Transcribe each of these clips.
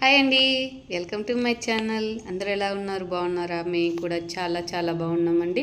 Hi అండి. Welcome to my channel. అందరూ ఎలా ఉన్నారు? బాగున్నారా? మేము కూడా చాలా చాలా బాగున్నామండి.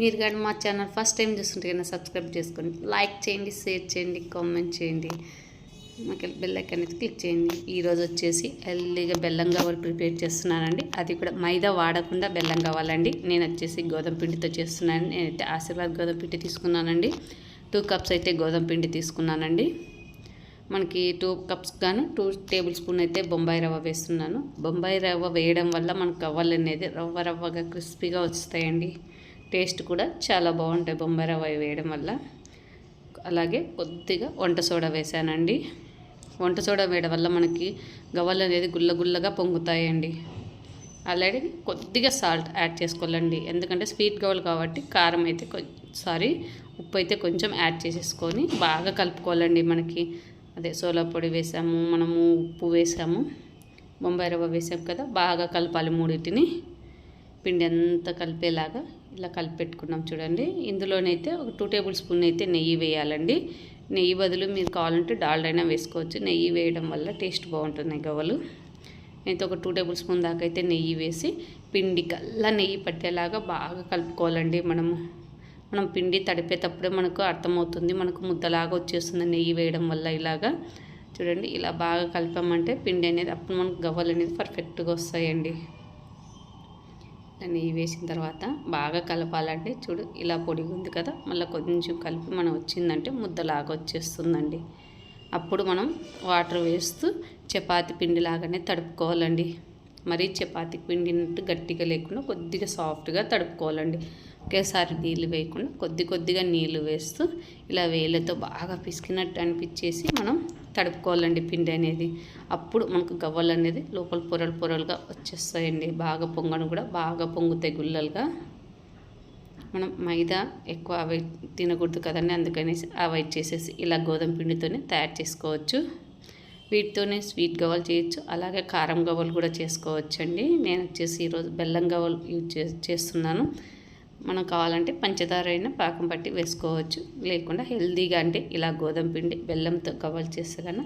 మీరు కానీ మా ఛానల్ ఫస్ట్ టైం చూస్తుంటే కన్నా సబ్స్క్రైబ్ చేసుకోండి లైక్ చేయండి షేర్ చేయండి కామెంట్ చేయండి. మాకు బెల్ ఐకాన్ అయితే క్లిక్ చేయండి. ఈరోజు వచ్చేసి ఎల్లీగా బెల్లం కావాలి ప్రిపేర్ చేస్తున్నానండి. అది కూడా మైదా వాడకుండా బెల్లం కావాలండి నేను వచ్చేసి గోధుమ పిండితో చేస్తున్నాను. నేనైతే ఆశీర్వాద్ గోధుమ పిండి తీసుకున్నానండి. టూ కప్స్ అయితే గోధుమ పిండి తీసుకున్నానండి. మనకి టూ కప్స్ గాను టూ టేబుల్ స్పూన్ అయితే బొంబాయి రవ్వ వేస్తున్నాను. బొంబాయి రవ్వ వేయడం వల్ల మనకు గవ్వలు అనేది రవ్వ రవ్వగా క్రిస్పీగా వస్తాయండి టేస్ట్ కూడా చాలా బాగుంటాయి బొంబాయి రవ్వ వేయడం వల్ల. అలాగే కొద్దిగా వంట సోడా వేసానండి. వంట సోడా వేయడం వల్ల మనకి గవ్వలు అనేది గుల్లగుల్లగా పొంగుతాయండి. అలాగే కొద్దిగా సాల్ట్ యాడ్ చేసుకోవాలండి. ఎందుకంటే స్వీట్ గవ్వలు కాబట్టి కారం అయితే సారీ ఉప్పు అయితే కొంచెం యాడ్ చేసేసుకొని బాగా కలుపుకోవాలండి మనకి. అదే సోలా పొడి వేసాము మనము ఉప్పు వేసాము బొంబాయి రవ్వ వేసాము కదా బాగా కలపాలి మూడింటిని. పిండి అంతా కలిపేలాగా ఇలా కలిపెట్టుకున్నాం చూడండి. ఇందులోనైతే ఒక టూ టేబుల్ స్పూన్ అయితే నెయ్యి వేయాలండి. నెయ్యి బదులు మీరు కావాలంటే డాల్డైనా వేసుకోవచ్చు. నెయ్యి వేయడం వల్ల టేస్ట్ బాగుంటుంది గవ్వలు. అయితే ఒక టూ టేబుల్ స్పూన్ దాకా అయితే నెయ్యి వేసి పిండి కల్లా నెయ్యి పట్టేలాగా బాగా కలుపుకోవాలండి మనము. మనం పిండి తడిపేటప్పుడే మనకు అర్థమవుతుంది మనకు ముద్దలాగా వచ్చేస్తుంది నెయ్యి వేయడం వల్ల ఇలాగా. చూడండి ఇలా బాగా కలిపామంటే పిండి అనేది అప్పుడు మనకు గవ్వలు అనేది పర్ఫెక్ట్గా వస్తాయండి. నెయ్యి వేసిన తర్వాత బాగా కలపాలంటే చూడు ఇలా పొడిగా ఉంది కదా మళ్ళీ కొంచెం కలిపి మనం వచ్చిందంటే ముద్దలాగా వచ్చేస్తుందండి. అప్పుడు మనం వాటర్ వేస్తూ చపాతి పిండి లాగానే తడుపుకోవాలండి. మరీ చపాతి పిండినట్టు గట్టిగా లేకుండా కొద్దిగా సాఫ్ట్గా తడుపుకోవాలండి. ఒకేసారి నీళ్ళు వేయకుండా కొద్ది కొద్దిగా నీళ్ళు వేస్తూ ఇలా వేళ్ళతో బాగా పిసికినట్టు అనిపించేసి మనం తడుపుకోవాలండి పిండి అనేది. అప్పుడు మనకు గవ్వలు అనేది లోపల పొరలు పొరలుగా వచ్చేస్తాయండి. బాగా పొంగను కూడా బాగా పొంగుతాయి గుల్లలుగా. మనం మైదా ఎక్కువ అవాయిడ్ తినకూడదు కదండి అందుకనేసి అవాయిడ్ చేసేసి ఇలా గోధుమ పిండితోనే తయారు చేసుకోవచ్చు. వీటితోనే స్వీట్ గవ్వలు చేయొచ్చు అలాగే కారం గవ్వలు కూడా చేసుకోవచ్చండి. నేను వచ్చేసి ఈరోజు బెల్లం గవ్వలు యూజ్ చేస్తున్నాను. మనం కావాలంటే పంచదార అయినా పాకం పట్టి వేసుకోవచ్చు. లేకుండా హెల్తీగా అంటే ఇలా గోధుమ పిండి బెల్లంతో కవర్ చేస్తే కన్నా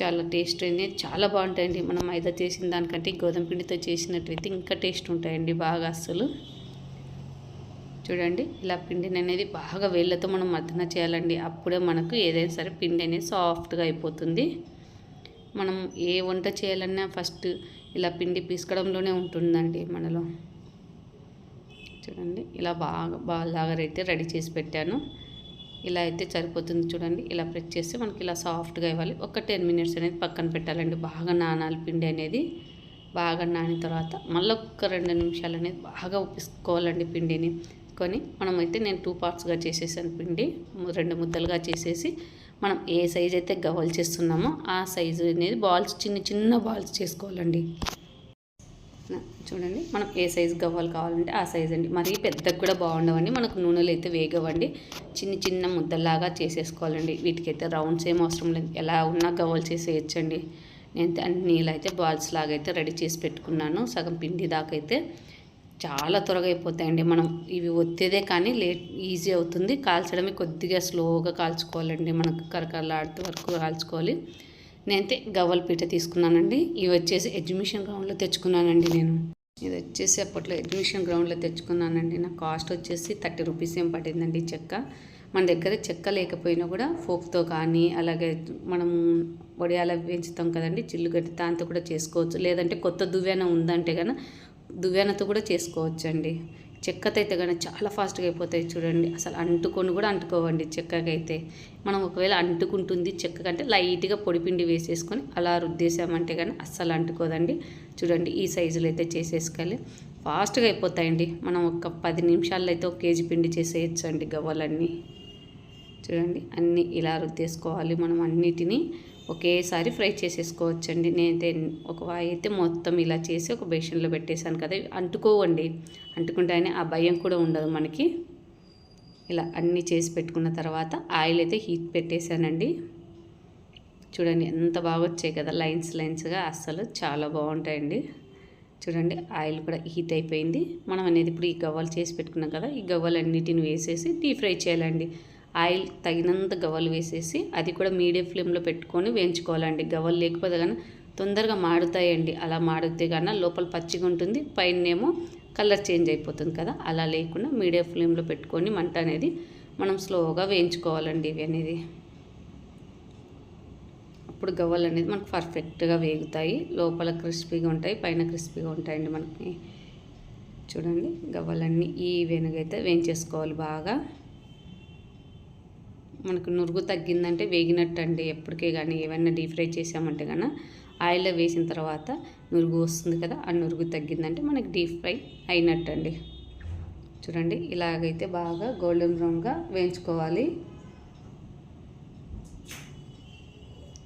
చాలా టేస్ట్ అయింది చాలా బాగుంటాయండి. మనం మైదా చేసిన దానికంటే గోధుమ పిండితో చేసినట్టయితే ఇంకా టేస్ట్ ఉంటాయండి బాగా అస్సలు. చూడండి ఇలా పిండిని అనేది బాగా వేళ్ళతో మనం మద్దన చేయాలండి. అప్పుడే మనకు ఏదైనా సరే పిండి అనేది సాఫ్ట్గా అయిపోతుంది. మనం ఏ వంట చేయాలన్నా ఫస్ట్ ఇలా పిండి పీసుకోవడంలోనే ఉంటుందండి మనలో. చూడండి. ఇలా బాగా బాగా అయితే రెడీ చేసి పెట్టాను. ఇలా అయితే సరిపోతుంది చూడండి. ఇలా ప్రెస్ చేస్తే మనకి ఇలా సాఫ్ట్గా ఇవ్వాలి. ఒక టెన్ మినిట్స్ అనేది పక్కన పెట్టాలండి. బాగా నానాలి పిండి అనేది. బాగా నానిన తర్వాత మళ్ళీ ఒక్క రెండు నిమిషాలు అనేది బాగా ఉప్పించుకోవాలండి పిండిని. కొని మనమైతే నేను టూ పార్ట్స్గా చేసేసాను పిండి. రెండు ముద్దలుగా చేసేసి మనం ఏ సైజ్ అయితే గవల్ చేస్తున్నామో ఆ సైజు అనేది బాల్స్ చిన్న చిన్న బాల్స్ చేసుకోవాలండి. చూడండి మనం ఏ సైజు గవ్వలు కావాలంటే ఆ సైజ్ అండి. మరీ పెద్దగా కూడా బాగుండవండి. మనకు నూనెలు అయితే వేగవండి. చిన్న చిన్న ముద్దలాగా చేసేసుకోవాలండి. వీటికైతే రౌండ్స్ ఏం అవసరం లేదు. ఎలా ఉన్నా గవ్వలు చేసేయచ్చండి. నేను అన్ని అయితే బాల్స్ లాగా అయితే రెడీ చేసి పెట్టుకున్నాను. సగం పిండి దాకా అయితే చాలా త్వరగా అయిపోతాయండి. మనం ఇవి ఒత్తేదే కానీ లేట్ ఈజీ అవుతుంది. కాల్చడమే కొద్దిగా స్లోగా కాల్చుకోవాలండి. మనకు కరకరలాడుతూ వరకు కాల్చుకోవాలి. నేనైతే గవ్వల పీట తీసుకున్నానండి. ఇవి వచ్చేసి ఎగ్జిబిషన్ గ్రౌండ్లో తెచ్చుకున్నానండి నేను. ఇది వచ్చేసి అప్పట్లో అడ్మిషన్ గ్రౌండ్లో తెచ్చుకున్నానండి. నా కాస్ట్ వచ్చేసి థర్టీ రూపీస్ ఏం పడిందండి చెక్క. మన దగ్గర చెక్క లేకపోయినా కూడా ఫోక్తో కానీ అలాగే మనం వడియాల పెంచుతాం కదండి చిల్లుగడ్డి దాంతో కూడా చేసుకోవచ్చు. లేదంటే కొత్త దువ్యాన ఉందంటే కనుక దువ్యానతో కూడా చేసుకోవచ్చు చెక్కతైతే చెక్కతో అయితే కానీ చాలా ఫాస్ట్గా అయిపోతాయి చూడండి. అసలు అంటుకొని కూడా అంటుకోవండి చెక్కకైతే. మనం ఒకవేళ అంటుకుంటుంది చెక్క కంటే లైట్గా పొడిపిండి వేసేసుకొని అలా రుద్దేసామంటే కానీ అస్సలు అంటుకోదండి. చూడండి ఈ సైజులో అయితే చేసేసుకోవాలి ఫాస్ట్గా అయిపోతాయండి. మనం ఒక పది నిమిషాల్లో అయితే ఒక కేజీ పిండి చేసేయచ్చు అండి గవ్వలన్నీ. చూడండి అన్నీ ఇలా రుద్దేసుకోవాలి మనం అన్నిటినీ. ఒకేసారి ఫ్రై చేసేసుకోవచ్చండి. నేనైతే ఒక వాయి అయితే మొత్తం ఇలా చేసి ఒక బేషన్లో పెట్టేశాను కదా అంటుకోవండి. అంటుకుంటేనే ఆ భయం కూడా ఉండదు మనకి. ఇలా అన్నీ చేసి పెట్టుకున్న తర్వాత ఆయిల్ అయితే హీట్ పెట్టేశానండి. చూడండి ఎంత బాగా వచ్చాయి కదా లైన్స్ లైన్స్గా అస్సలు చాలా బాగుంటాయండి. చూడండి ఆయిల్ కూడా హీట్ అయిపోయింది. మనం అనేది ఇప్పుడు ఈ గవ్వలు చేసి పెట్టుకున్నాం కదా ఈ గవ్వలన్నిటిని వేసేసి డీప్ ఫ్రై చేయాలండి. ఆయిల్ తగినంత గవ్వలు వేసేసి అది కూడా మీడియం ఫ్లేమ్లో పెట్టుకొని వేయించుకోవాలండి. గవ్వలు లేకపోతే కానీ తొందరగా మాడుతాయండి. అలా మాడితే కన్నా లోపల పచ్చిగా ఉంటుంది. పైనేమో కలర్ చేంజ్ అయిపోతుంది కదా. అలా లేకుండా మీడియం ఫ్లేమ్లో పెట్టుకొని మంట అనేది మనం స్లోగా వేయించుకోవాలండి ఇవి అనేది. అప్పుడు గవ్వలు అనేది మనకు పర్ఫెక్ట్గా వేగుతాయి. లోపల క్రిస్పీగా ఉంటాయి. పైన క్రిస్పీగా ఉంటాయండి మనకి. చూడండి గవ్వలన్నీ ఈ వెనుగైతే వేయించేసుకోవాలి బాగా. మనకు నురుగు తగ్గిందంటే వేగినట్టు అండి ఎప్పటికే కానీ ఏమైనా డీప్ ఫ్రై చేసామంటే కానీ ఆయిల్లో వేసిన తర్వాత నురుగు వస్తుంది కదా ఆ నురుగు తగ్గిందంటే మనకి డీప్ ఫ్రై అయినట్టు అండి చూడండి ఇలాగైతే బాగా గోల్డెన్ బ్రౌన్గా వేయించుకోవాలి.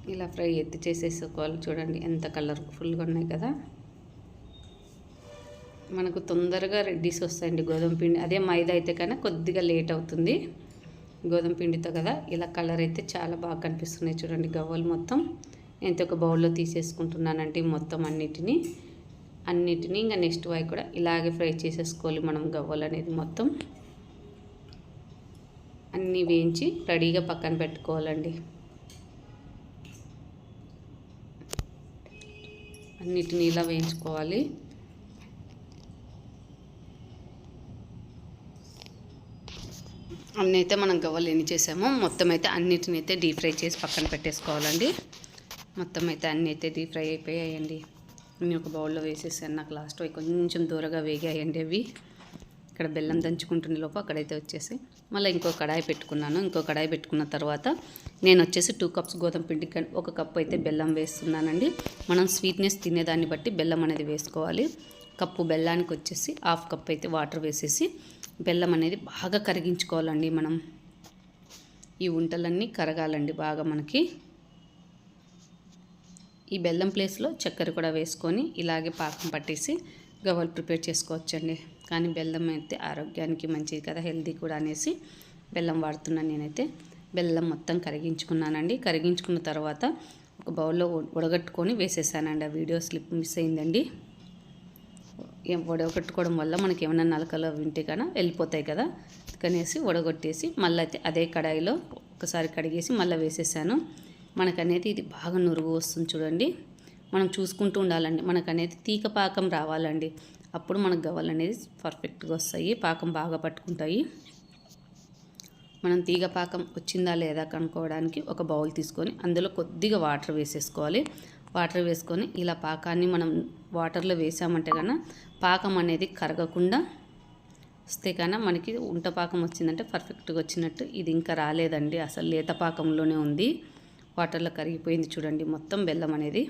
ఇలా ఫ్రై ఎత్తి చేసేసుకోవాలి. చూడండి ఎంత కలర్ఫుల్గా ఉన్నాయి కదా. మనకు తొందరగా రెడ్డీస్ వస్తాయండి గోధుమ పిండి. అదే మైదా అయితే కన్నా కొద్దిగా లేట్ అవుతుంది. గోధుమ పిండితో కదా? ఇలా కలర్ అయితే చాలా బాగా కనిపిస్తున్నాయి చూడండి గవ్వలు మొత్తం. నేను ఒక బౌల్లో తీసేసుకుంటున్నానంటే మొత్తం అన్నిటినీ. అన్నిటినీ ఇంకా నెక్స్ట్ వై కూడా ఇలాగే ఫ్రై చేసేసుకోవాలి మనం గవ్వలు అనేది మొత్తం. అన్నీ వేయించి రెడీగా పక్కన పెట్టుకోవాలండి. అన్నిటిని ఇలా వేయించుకోవాలి. అన్నైతే మనం గవ్వలు ఎన్ని చేసామో మొత్తం అయితే అన్నిటిని అయితే డీప్ ఫ్రై చేసి పక్కన పెట్టేసుకోవాలండి. మొత్తం అయితే అన్నీ అయితే డీప్ ఫ్రై అయిపోయాయండి. నేను ఒక బౌల్లో వేసేసాను. నాకు లాస్ట్ అవి కొంచెం దూరగా వేగాయండి అవి. ఇక్కడ బెల్లం దంచుకుంటున్న లోపు అక్కడైతే వచ్చేసి మళ్ళీ ఇంకో కడాయి పెట్టుకున్నాను. ఇంకో కడాయి పెట్టుకున్న తర్వాత నేను వచ్చేసి టూ కప్స్ గోధుమ పిండి ఒక కప్ అయితే బెల్లం వేస్తున్నానండి. మనం స్వీట్నెస్ తినేదాన్ని బట్టి బెల్లం అనేది వేసుకోవాలి. కప్పు బెల్లానికి వచ్చేసి హాఫ్ కప్ అయితే వాటర్ వేసేసి బెల్లం అనేది బాగా కరిగించుకోవాలండి మనం. ఈ ఉంటలన్నీ కరగాలండి బాగా మనకి. ఈ బెల్లం ప్లేస్లో చక్కెర కూడా వేసుకొని ఇలాగే పాకం పట్టేసి గవ్వలు ప్రిపేర్ చేసుకోవచ్చండి. కానీ బెల్లం అయితే ఆరోగ్యానికి మంచిది కదా హెల్దీ కూడా అనేసి బెల్లం వాడుతున్నాను నేనైతే. బెల్లం మొత్తం కరిగించుకున్నానండి. కరిగించుకున్న తర్వాత ఒక బౌల్లో ఉడగట్టుకొని వేసేసానండి. ఆ వీడియో స్లిప్ మిస్ అయిందండి. వడగట్టుకోవడం వల్ల మనకి ఏమైనా నలకలు వింటే కన్నా వెళ్ళిపోతాయి కదా. కనేసి వడగొట్టేసి మళ్ళీ అయితే అదే కడాయిలో ఒకసారి కడిగేసి మళ్ళీ వేసేసాను. మనకనేది ఇది బాగా నురుగు వస్తుంది చూడండి. మనం చూసుకుంటూ ఉండాలండి. మనకనేది తీగ పాకం రావాలండి. అప్పుడు మనకు గవ్వలు అనేది పర్ఫెక్ట్గా వస్తాయి. పాకం బాగా పట్టుకుంటాయి. మనం తీగ పాకం వచ్చిందా లేదా కనుక్కోవడానికి ఒక బౌల్ తీసుకొని అందులో కొద్దిగా వాటర్ వేసేసుకోవాలి. వాటర్ వేసుకొని ఇలా పాకాన్ని మనం వాటర్లో వేసామంటే కన్నా పాకం అనేది కరగకుండా వస్తే కన్నా మనకి ఉంట పాకం వచ్చిందంటే పర్ఫెక్ట్గా వచ్చినట్టు ఇది ఇంకా రాలేదండి. అసలు లేత పాకంలోనే ఉంది. వాటర్లో కరిగిపోయింది చూడండి. మొత్తం బెల్లం అనేది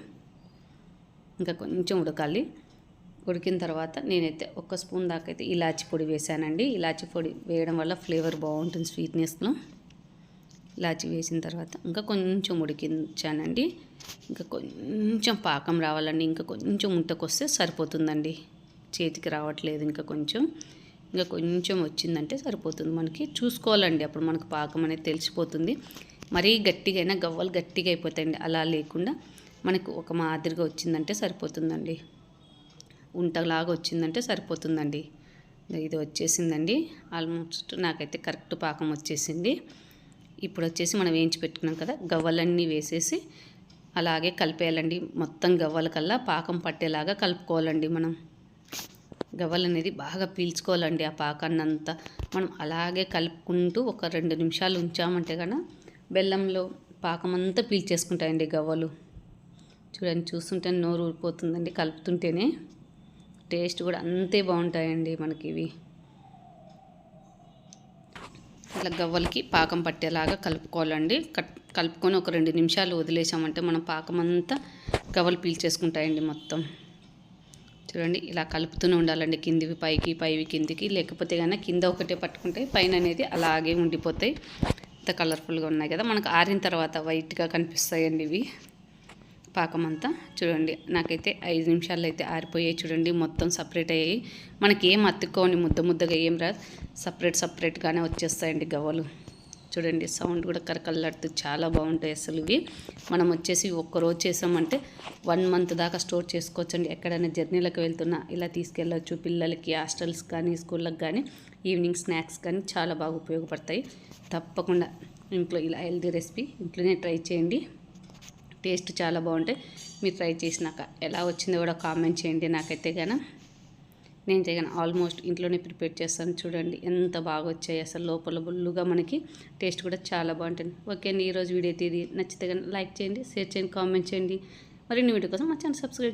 ఇంకా కొంచెం ఉడకాలి. ఉడికిన తర్వాత నేనైతే ఒక స్పూన్ దాకా అయితే ఇలాచి పొడి వేసానండి ఇలాచి పొడి వేయడం వల్ల ఫ్లేవర్ బాగుంటుంది స్వీట్నెస్లో. ఇలాచి వేసిన తర్వాత ఇంకా కొంచెం ఉడికించానండి. ఇంకా కొంచెం పాకం రావాలండి. ఇంకా కొంచెం ఉంటకొస్తే సరిపోతుందండి. చేతికి రావట్లేదు ఇంకా కొంచెం. ఇంకా కొంచెం వచ్చిందంటే సరిపోతుంది. మనకి చూసుకోవాలండి. అప్పుడు మనకు పాకం అనేది తెలిసిపోతుంది. మరీ గట్టిగా అయినా గవ్వలు గట్టిగా అయిపోతాయండి. అలా లేకుండా మనకు ఒక మాదిరిగా వచ్చిందంటే సరిపోతుందండి. ఉంటలాగా వచ్చిందంటే సరిపోతుందండి. ఇది వచ్చేసిందండి. ఆల్మోస్ట్ నాకైతే కరెక్ట్ పాకం వచ్చేసింది. ఇప్పుడు వచ్చేసి మనం వేయించి పెట్టుకున్నాం కదా గవ్వలన్నీ వేసేసి అలాగే కలిపేయాలండి. మొత్తం గవ్వలకల్లా పాకం పట్టేలాగా కలుపుకోవాలండి మనం. గవ్వలు అనేది బాగా పీల్చుకోవాలండి ఆ పాకాన్ని అంతా మనం అలాగే కలుపుకుంటూ ఒక రెండు నిమిషాలు ఉంచామంటే కనుక బెల్లంలో పాకం అంతా పీల్చేసుకుంటాయండి గవ్వలు. చూడండి చూస్తుంటే నోరు ఊరిపోతుందండి కలుపుతుంటేనే. టేస్ట్ కూడా అంతే బాగుంటాయండి మనకి ఇవి ఇలా గవ్వలకి పాకం పట్టేలాగా కలుపుకోవాలండి. కలుపుకొని ఒక రెండు నిమిషాలు వదిలేసామంటే మనం పాకం అంతా గవ్వలు పీల్చేసుకుంటాయండి మొత్తం. చూడండి ఇలా కలుపుతూనే ఉండాలండి కిందివి పైకి పైవి కిందికి. లేకపోతే కానీ కింద ఒకటే పట్టుకుంటే పైన అనేది అలాగే ఉండిపోతాయి. ఇంత కలర్ఫుల్గా ఉన్నాయి కదా. మనకు ఆరిన తర్వాత వైట్గా కనిపిస్తాయండి ఇవి. పాకం అంతా చూడండి నాకైతే ఐదు నిమిషాల్లో అయితే ఆరిపోయాయి చూడండి మొత్తం సపరేట్ అయ్యాయి. మనకి ఏం అతుక్కోని ముద్ద ముద్దగా ఏం రాదు. సపరేట్ సపరేట్గానే వచ్చేస్తాయండి గవ్వలు. చూడండి సౌండ్ కూడా కరకల్లాడుతూ చాలా బాగుంటాయి అసలు ఇవి. మనం వచ్చేసి ఒక్కరోజు చేసామంటే వన్ మంత్ దాకా స్టోర్ చేసుకోవచ్చండి. ఎక్కడైనా జర్నీలకు వెళ్తున్నా ఇలా తీసుకెళ్ళవచ్చు పిల్లలకి హాస్టల్స్ కానీ స్కూళ్ళకి కానీ ఈవినింగ్ స్నాక్స్ కానీ చాలా బాగా ఉపయోగపడతాయి. తప్పకుండా ఇంట్లో ఇలా హెల్దీ రెసిపీ ఇంట్లోనే ట్రై చేయండి. టేస్ట్ చాలా బాగుంటాయి. మీరు ట్రై చేసినాక ఎలా వచ్చిందో కూడా కామెంట్ చేయండి నాకైతే కానీ నేను చేయగాను ఆల్మోస్ట్ ఇంట్లోనే ప్రిపేర్ చేస్తాను. చూడండి ఎంత బాగా వచ్చాయి. అసలు లోపల బుల్లుగా మనకి టేస్ట్ కూడా చాలా బాగుంటుంది. ఓకే అండి ఈరోజు వీడియో తీది నచ్చితే కానీ లైక్ చేయండి షేర్ చేయండి కామెంట్ చేయండి. మరిన్ని వీడియో కోసం మా ఛానల్ సబ్స్క్రైబ్